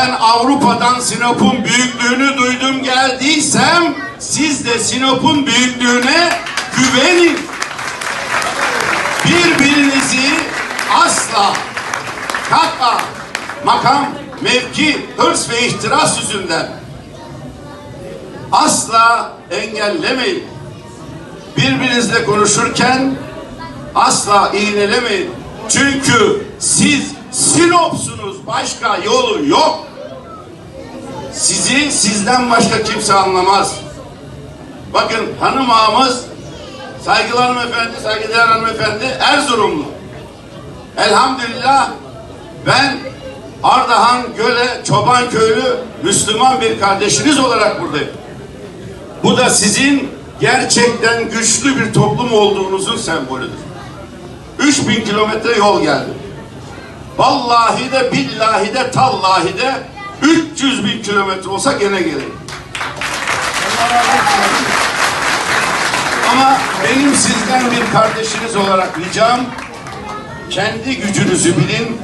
ben Avrupa'dan Sinop'un büyüklüğünü duydum geldiysem siz de Sinop'un büyüklüğüne güvenin. Birbirinizi asla kaka, makam, mevki, hırs ve ihtiras yüzünden asla engellemeyin. Birbirinizle konuşurken asla iğnelemeyin. Çünkü siz Sinop'sunuz. Başka yolu yok. Sizi sizden başka kimse anlamaz. Bakın hanım ağamız saygılar hanımefendi, saygıdeğer hanımefendi Erzurumlu. Elhamdülillah ben Ardahan, Göle, Çoban Köylü Müslüman bir kardeşiniz olarak buradayım. Bu da sizin gerçekten güçlü bir toplum olduğunuzun sembolüdür. 3000 kilometre yol geldim. Vallahi de billahi de tallahi de 300 bin kilometre olsa gene gelirim. Ama benim sizden bir kardeşiniz olarak ricam kendi gücünüzü bilin,